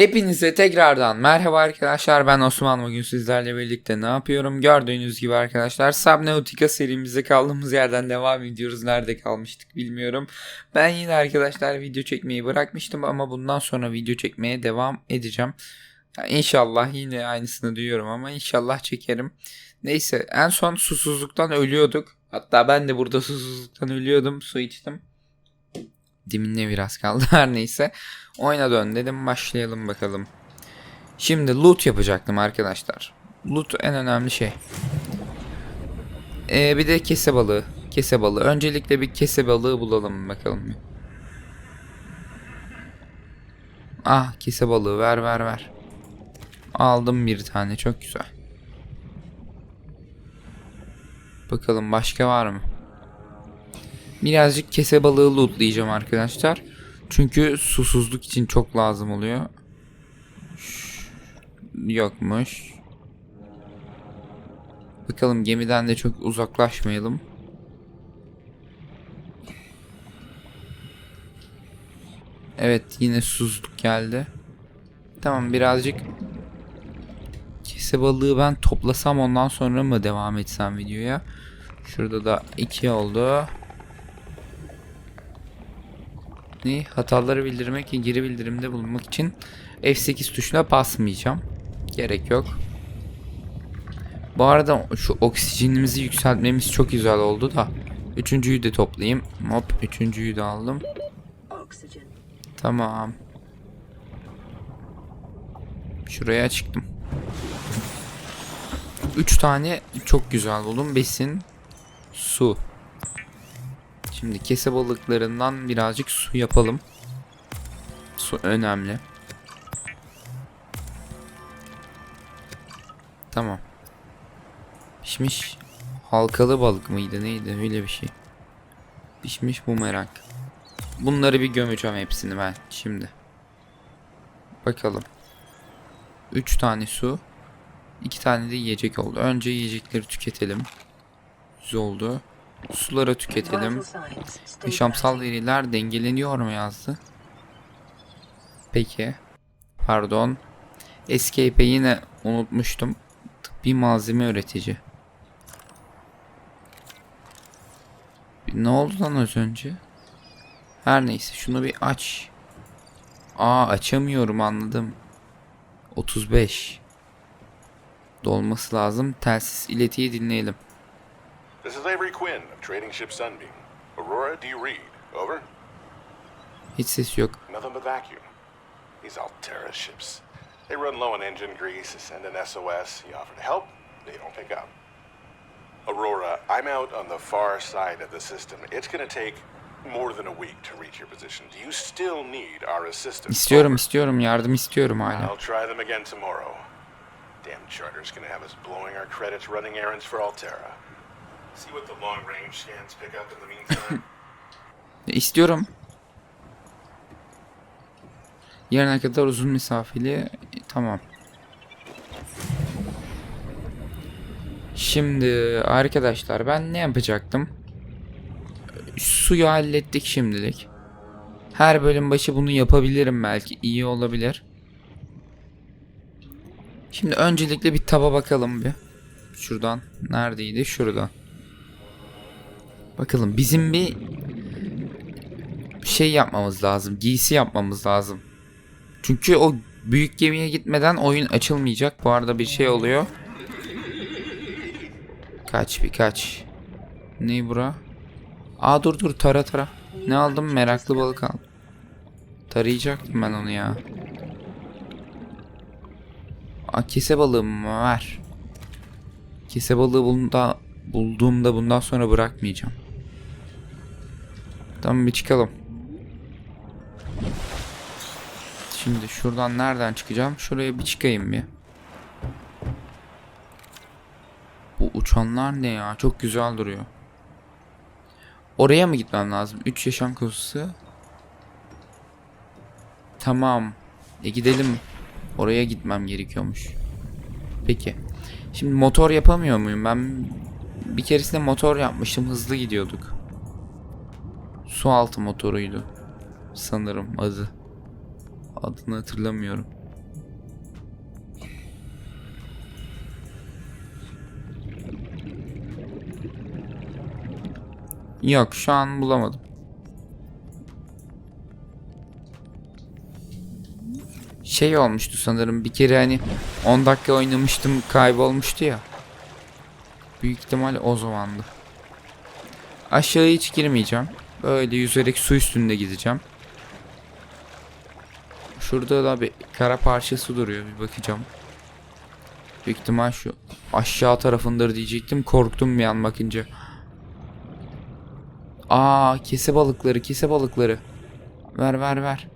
Hepinize tekrardan merhaba arkadaşlar. Ben Osman. Bugün sizlerle birlikte ne yapıyorum? Gördüğünüz gibi arkadaşlar Subnautica serimize kaldığımız yerden devam ediyoruz. Nerede kalmıştık bilmiyorum. Ben yine arkadaşlar video çekmeyi bırakmıştım ama bundan sonra video çekmeye devam edeceğim. Ya İnşallah yine aynısını duyuyorum ama inşallah çekerim. Neyse en son susuzluktan ölüyorduk. Hatta ben de burada susuzluktan ölüyordum. Su içtim Diminle biraz kaldı her neyse. Oyuna dön dedim başlayalım bakalım. Şimdi loot yapacaktım arkadaşlar. Loot en önemli şey. Ee, bir de kese balığı. Kese balığı. Öncelikle bir kese balığı bulalım bakalım. Ah kese balığı ver ver ver. Aldım bir tane çok güzel. Bakalım başka var mı? Birazcık kese balığı lootlayacağım arkadaşlar. Çünkü susuzluk için çok lazım oluyor. Yokmuş. Bakalım gemiden de çok uzaklaşmayalım. Evet yine susuzluk geldi. Tamam birazcık kese balığı ben toplasam ondan sonra mı devam etsem videoya? Şurada da iki oldu. Ne? Hataları bildirmek geri bildirimde bulunmak için F8 tuşuna basmayacağım. Gerek yok. Bu arada şu oksijenimizi yükseltmemiz çok güzel oldu da. Üçüncüyü de toplayayım. Hop üçüncüyü de aldım. Tamam. Şuraya çıktım. Üç tane çok güzel buldum. Besin, su. Şimdi kese balıklarından birazcık su yapalım. Su önemli. Tamam. Pişmiş halkalı balık mıydı neydi öyle bir şey. Pişmiş bumerang. Bunları bir gömeceğim hepsini ben şimdi. Bakalım. 3 tane su. 2 tane de yiyecek oldu. Önce yiyecekleri tüketelim. Güzel oldu. Suları tüketelim. Yaşamsal veriler dengeleniyor mu yazdı? Peki. Pardon. Escape'i yine unutmuştum. Tıbbi malzeme üretici. Ne oldu lan az önce? Her neyse şunu bir aç. Aa açamıyorum anladım. 35. Dolması lazım. Telsiz iletiyi dinleyelim. This is Avery Quinn of Trading Ship Sunbeam. Aurora, do you read? Over? Hiç ses yok. Nothing but vacuum. These Altera ships. They run low on engine grease, send an SOS, you offer to help, they don't pick up. Aurora, I'm out on the far side of the system. It's gonna take more than a week to reach your position. Do you still need our assistance? İstiyorum istiyorum yardım istiyorum hala. I'll try them again tomorrow. Damn charter's gonna have us blowing our credits running errands for Altera. İstiyorum. Yarına kadar uzun mesafeli. Tamam. Şimdi arkadaşlar ben ne yapacaktım? Suyu hallettik şimdilik. Her bölüm başı bunu yapabilirim belki. iyi olabilir. Şimdi öncelikle bir taba bakalım bir. Şuradan. Neredeydi? Şuradan. Bakalım bizim bir şey yapmamız lazım. Giysi yapmamız lazım. Çünkü o büyük gemiye gitmeden oyun açılmayacak. Bu arada bir şey oluyor. Kaç bir kaç. Ne bura? Aa dur dur tara tara. Ne aldım? Meraklı balık aldım. Tarayacaktım ben onu ya. Aa kese balığım mı var? Kese balığı bunda, bulduğumda bundan sonra bırakmayacağım. Tamam bir çıkalım. Şimdi şuradan nereden çıkacağım? Şuraya bir çıkayım bir. Bu uçanlar ne ya? Çok güzel duruyor. Oraya mı gitmem lazım? 3 yaşam kozusu. Tamam. E gidelim. Oraya gitmem gerekiyormuş. Peki. Şimdi motor yapamıyor muyum? Ben bir keresinde motor yapmıştım. Hızlı gidiyorduk. Su altı motoruydu. Sanırım adı. Adını hatırlamıyorum. Yok şu an bulamadım. Şey olmuştu sanırım bir kere hani 10 dakika oynamıştım kaybolmuştu ya. Büyük ihtimal o zamandı. Aşağıya hiç girmeyeceğim. Böyle yüzerek su üstünde gideceğim. Şurada da bir kara parçası duruyor bir bakacağım. Büyük ihtimal şu aşağı tarafındır diyecektim. Korktum bir an bakınca. Aa kese balıkları kese balıkları. Ver ver ver.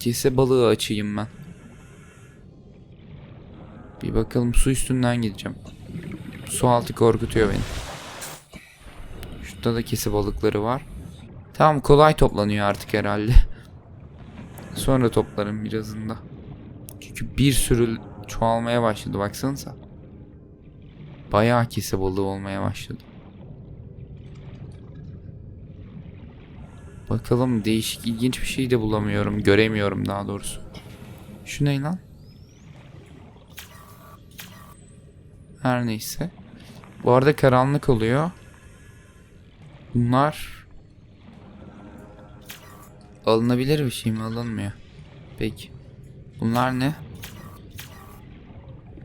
Kese balığı açayım ben. Bir bakalım su üstünden gideceğim. Su altı korkutuyor beni. Şurada da kese balıkları var. Tamam kolay toplanıyor artık herhalde. Sonra toplarım birazında. Çünkü bir sürü çoğalmaya başladı baksanıza. Bayağı kese balığı olmaya başladı. Bakalım değişik ilginç bir şey de bulamıyorum. Göremiyorum daha doğrusu. Şu ne lan? Her neyse. Bu arada karanlık oluyor. Bunlar alınabilir bir şey mi? Alınmıyor. Peki. Bunlar ne?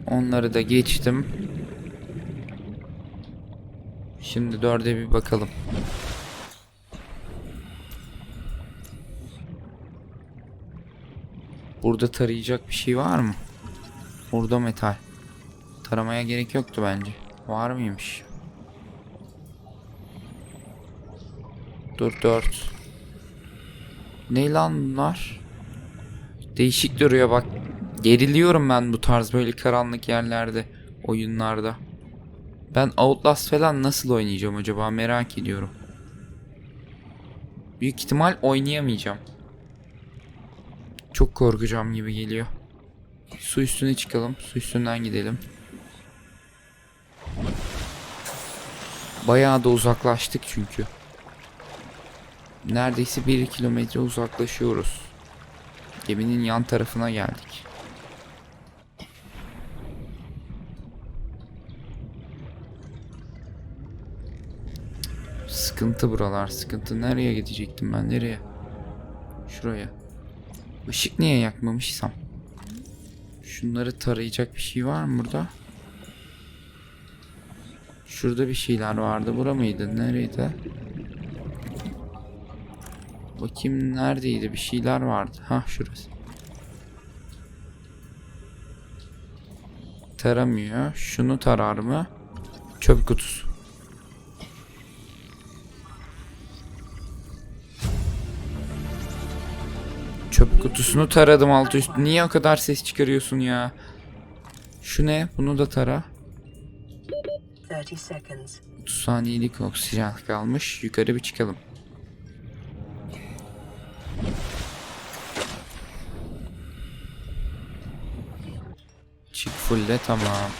Onları da geçtim. Şimdi dörde bir bakalım. Burada tarayacak bir şey var mı? Burada metal. Taramaya gerek yoktu bence. Var mıymış? Dur dört. Ne lan bunlar? Değişik duruyor bak. Geriliyorum ben bu tarz böyle karanlık yerlerde, oyunlarda. Ben Outlast falan nasıl oynayacağım acaba merak ediyorum. Büyük ihtimal oynayamayacağım. Çok korkacağım gibi geliyor. Su üstüne çıkalım. Su üstünden gidelim. Bayağı da uzaklaştık çünkü. Neredeyse 1 kilometre uzaklaşıyoruz. Geminin yan tarafına geldik. Sıkıntı buralar. Sıkıntı. Nereye gidecektim ben? Nereye? Şuraya. Işık niye yakmamışsam? Şunları tarayacak bir şey var mı burada? Şurada bir şeyler vardı. Bura mıydı? Nereydi? Bakayım neredeydi? Bir şeyler vardı. Ha şurası. Taramıyor. Şunu tarar mı? Çöp kutusu. Çöp kutusunu taradım altı üst. Niye o kadar ses çıkarıyorsun ya? Şu ne? Bunu da tara. 30 seconds. 30 saniyelik oksijen kalmış. Yukarı bir çıkalım. Çık fulle tamam.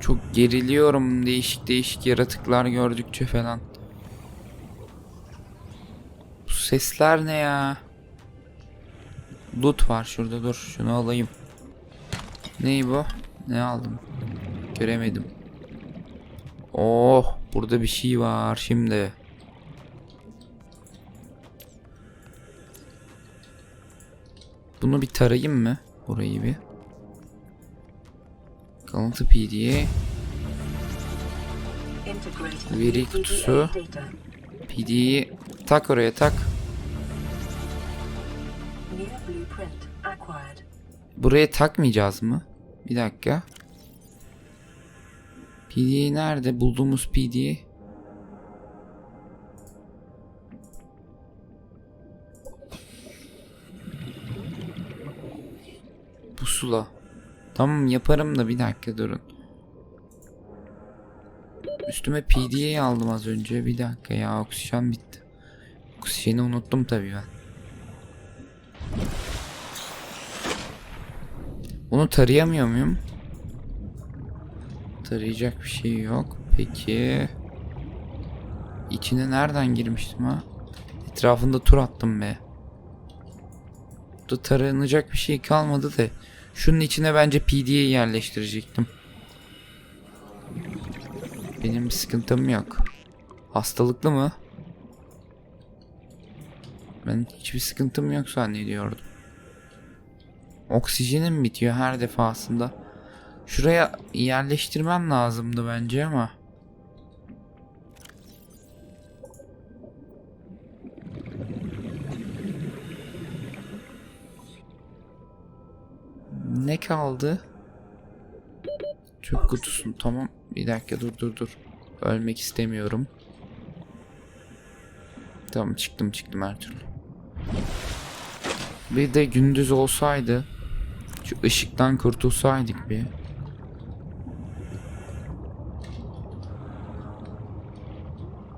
Çok geriliyorum değişik değişik yaratıklar gördükçe falan. Bu sesler ne ya? Loot var şurada dur şunu alayım. Ney bu? Ne aldım? Göremedim. Oh, burada bir şey var şimdi. Bunu bir tarayayım mı? Burayı bir. Kalıntı PDA. Veri kutusu. PDA'yı tak oraya tak. Buraya takmayacağız mı? Bir dakika. PDA nerede? Bulduğumuz PDA. Pusula. Tamam yaparım da bir dakika durun. Üstüme PDA'yı aldım az önce. Bir dakika ya oksijen bitti. Oksijeni unuttum tabii ben. Bunu tarayamıyor muyum? Tarayacak bir şey yok. Peki. İçine nereden girmiştim ha? Etrafında tur attım be. Burada taranacak bir şey kalmadı da. Şunun içine bence PD'yi yerleştirecektim. Benim bir sıkıntım yok. Hastalıklı mı? Ben hiçbir sıkıntım yok zannediyordum. Oksijenim bitiyor her defasında. Şuraya yerleştirmem lazımdı bence ama. Ne kaldı? Çöp kutusu. Tamam. Bir dakika dur dur dur. Ölmek istemiyorum. Tamam çıktım çıktım her türlü. Bir de gündüz olsaydı şu ışıktan kurtulsaydık bir.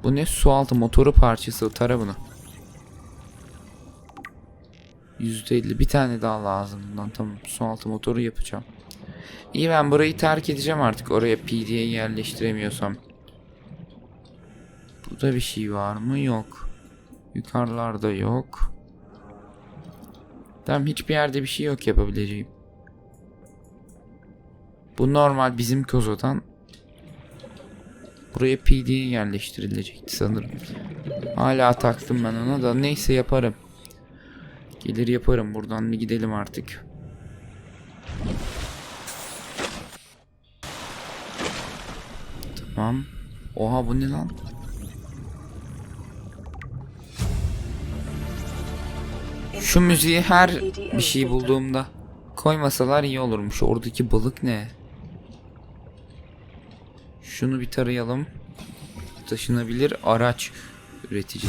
Bu ne? Sualtı motoru parçası. Tara bunu. %50 bir tane daha lazım bundan tamam sualtı motoru yapacağım. İyi ben burayı terk edeceğim artık oraya PD'ye yerleştiremiyorsam. Burada bir şey var mı? Yok. Yukarılarda yok. Tamam hiçbir yerde bir şey yok yapabileceğim. Bu normal bizim kozodan buraya PD'ye yerleştirilecekti sanırım. Hala taktım ben ona da neyse yaparım. Gelir yaparım buradan bir gidelim artık. Tamam. Oha bu ne lan? Şu müziği her bir şey bulduğumda koymasalar iyi olurmuş. Oradaki balık ne? Şunu bir tarayalım. Taşınabilir araç acquired.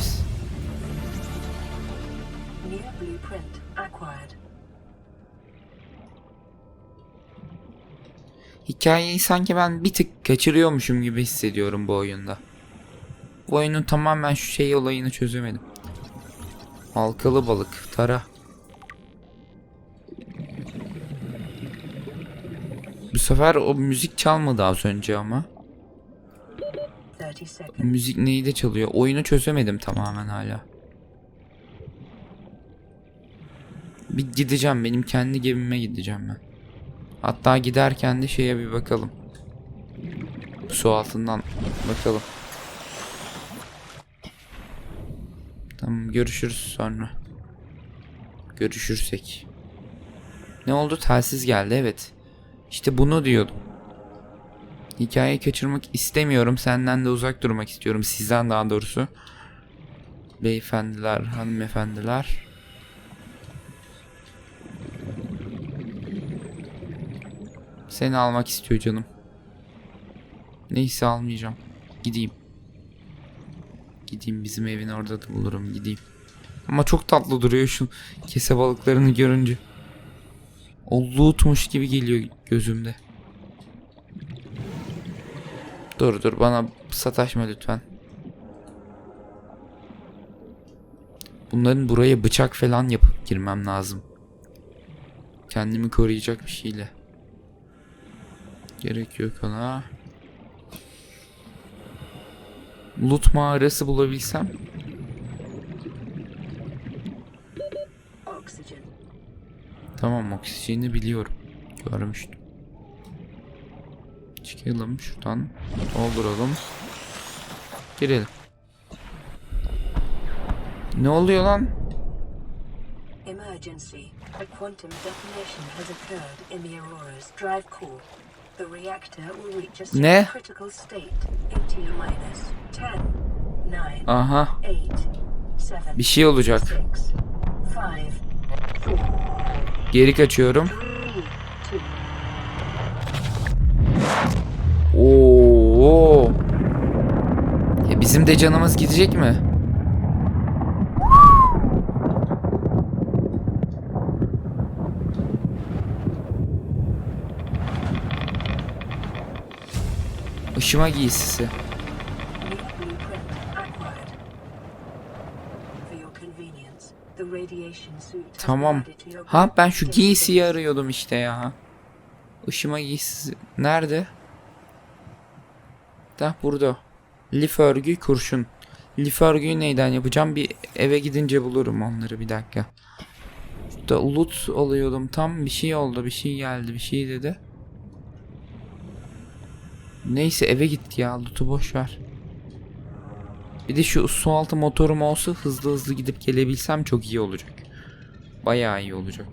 Hikayeyi sanki ben bir tık kaçırıyormuşum gibi hissediyorum bu oyunda. Bu oyunun tamamen şu şey olayını çözemedim. Halkalı balık, tara. Bu sefer o müzik çalmadı az önce ama. 30 seconds. Müzik neyde çalıyor? Oyunu çözemedim tamamen hala. Bir gideceğim benim kendi gemime gideceğim ben. Hatta giderken de şeye bir bakalım. Su altından bakalım. Tamam görüşürüz sonra. Görüşürsek. Ne oldu? Telsiz geldi evet. İşte bunu diyordum. Hikayeyi kaçırmak istemiyorum. Senden de uzak durmak istiyorum. Sizden daha doğrusu. Beyefendiler, hanımefendiler. Seni almak istiyor canım. Neyse almayacağım. Gideyim. Gideyim bizim evin orada da bulurum gideyim. Ama çok tatlı duruyor şu kese balıklarını görünce. O lootmuş gibi geliyor gözümde. Dur dur bana sataşma lütfen. Bunların buraya bıçak falan yapıp girmem lazım. Kendimi koruyacak bir şeyle. Gerek yok ona. Loot mağarası bulabilsem. Tamam oksijeni biliyorum. Görmüştüm. Çıkalım şuradan. Dolduralım. Girelim. Ne oluyor lan? Emergency. A quantum detonation has occurred in the Aurora's drive core. The reactor will reach a Ne? critical state in T minus 10, 9, Aha 8, 7, bir şey olacak. 6, 5, 4, Geri kaçıyorum. 3, 2, Oo. E bizim de canımız gidecek mi? Işıma giysisi. Tamam. Ha ben şu giysiyi arıyordum işte ya. Işıma giysisi. Nerede? Da burada. Lif örgü kurşun. Lif örgüyü neyden yapacağım? Bir eve gidince bulurum onları bir dakika. Loot'ta loot alıyordum tam bir şey oldu bir şey geldi bir şey dedi. Neyse eve gitti ya loot'u boş ver. Bir de şu su altı motorum olsa hızlı hızlı gidip gelebilsem çok iyi olacak. Bayağı iyi olacak.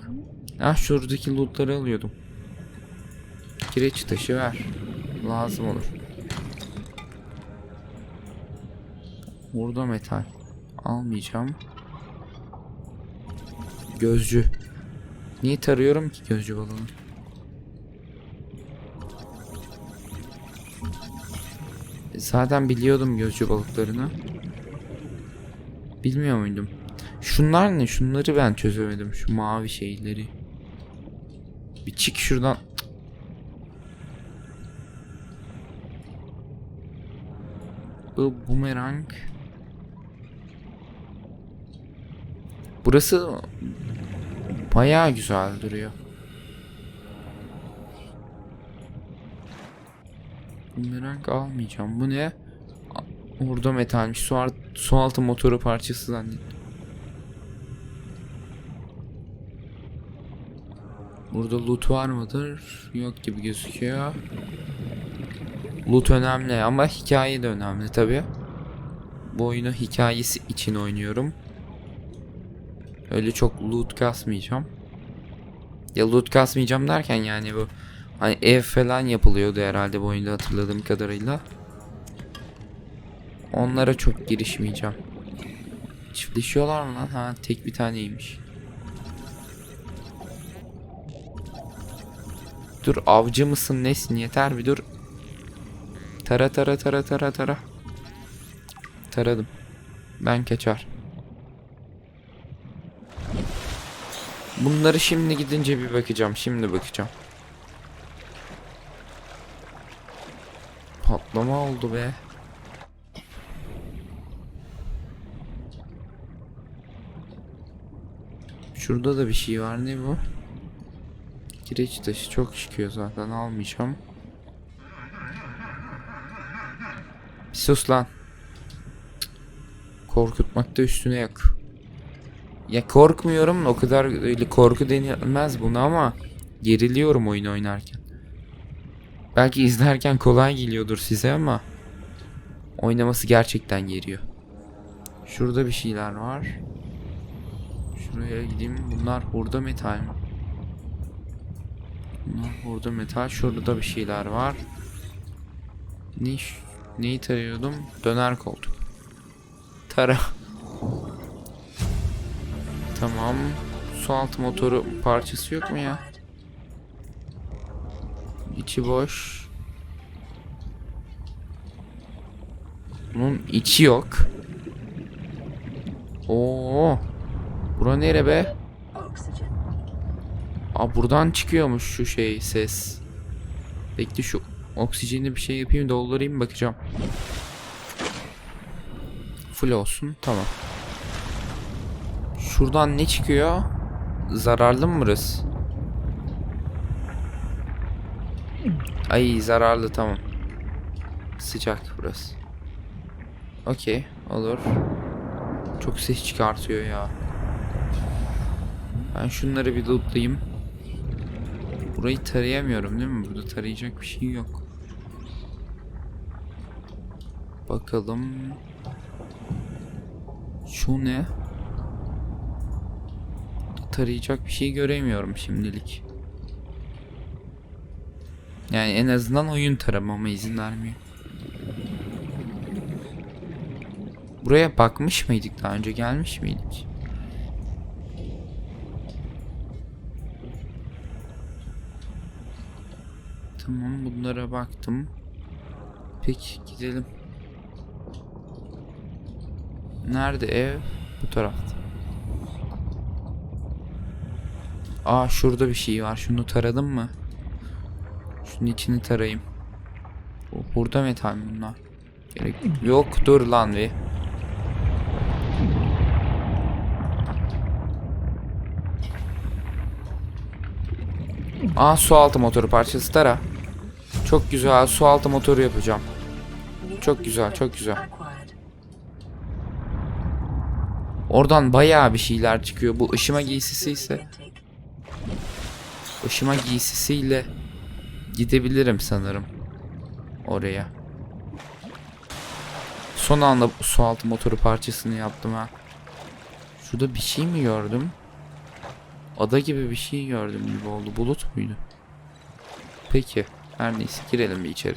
Ah şuradaki lootları alıyordum. Kireç taşı ver. Lazım olur. Burada metal. Almayacağım. Gözcü. Niye tarıyorum ki gözcü balığını? Zaten biliyordum gözcü balıklarını. Bilmiyor muydum? Şunlar ne? Şunları ben çözemedim. Şu mavi şeyleri. Bir çık şuradan. Bu bumerang. Burası bayağı güzel duruyor. Bumerang almayacağım. Bu ne? Orada metalmiş. Su, su altı motoru parçası zannettim. Burada loot var mıdır? Yok gibi gözüküyor. Loot önemli ama hikaye de önemli tabi. Bu oyunu hikayesi için oynuyorum. Öyle çok loot kasmayacağım. Ya loot kasmayacağım derken yani bu hani ev falan yapılıyordu herhalde bu oyunda hatırladığım kadarıyla. Onlara çok girişmeyeceğim. Çiftleşiyorlar mı lan? Ha tek bir taneymiş. Dur avcı mısın nesin yeter bir dur. Tara tara tara tara tara. Taradım. Ben kaçar. Bunları şimdi gidince bir bakacağım. Şimdi bakacağım. Patlama oldu be. Şurada da bir şey var. Ne bu? Kireç taşı çok çıkıyor zaten. Almayacağım. Sus lan. Korkutmakta üstüne yok. Ya korkmuyorum o kadar korku denilmez buna ama geriliyorum oyun oynarken. Belki izlerken kolay geliyordur size ama oynaması gerçekten geriyor. Şurada bir şeyler var. Şuraya gideyim. Bunlar hurda metal mi? Bunlar hurda metal. Şurada bir şeyler var. Ne Neyi tarıyordum? Döner koltuk. Tara. Tamam. Su altı motoru parçası yok mu ya? İçi boş. Bunun içi yok. Oo. Bura nere be? Aa buradan çıkıyormuş şu şey ses. Bekle şu oksijeni bir şey yapayım doldurayım bakacağım. Full olsun tamam. Şuradan ne çıkıyor? Zararlı mı burası? Ay zararlı tamam. Sıcak burası. Okey olur. Çok ses çıkartıyor ya. Ben şunları bir lootlayayım. Burayı tarayamıyorum değil mi? Burada tarayacak bir şey yok. Bakalım. Şu ne? Tarayacak bir şey göremiyorum şimdilik. Yani en azından oyun taramama izin vermiyor. Buraya bakmış mıydık daha önce gelmiş miydik? Tamam bunlara baktım. Peki gidelim. Nerede ev? Bu tarafta. Aa şurada bir şey var. Şunu taradım mı? Şunun içini tarayayım. Bu- Burada metal mi bunlar. Gerek yok dur lan bir. Aa su altı motoru parçası tara. Çok güzel su altı motoru yapacağım. Çok güzel, çok güzel. Oradan bayağı bir şeyler çıkıyor. Bu ışıma giysisi ise Işıma giysisiyle gidebilirim sanırım oraya. Son anda su altı motoru parçasını yaptım ha. Şurada bir şey mi gördüm? Ada gibi bir şey gördüm gibi oldu. Bulut muydu? Peki. Her neyse girelim bir içeri.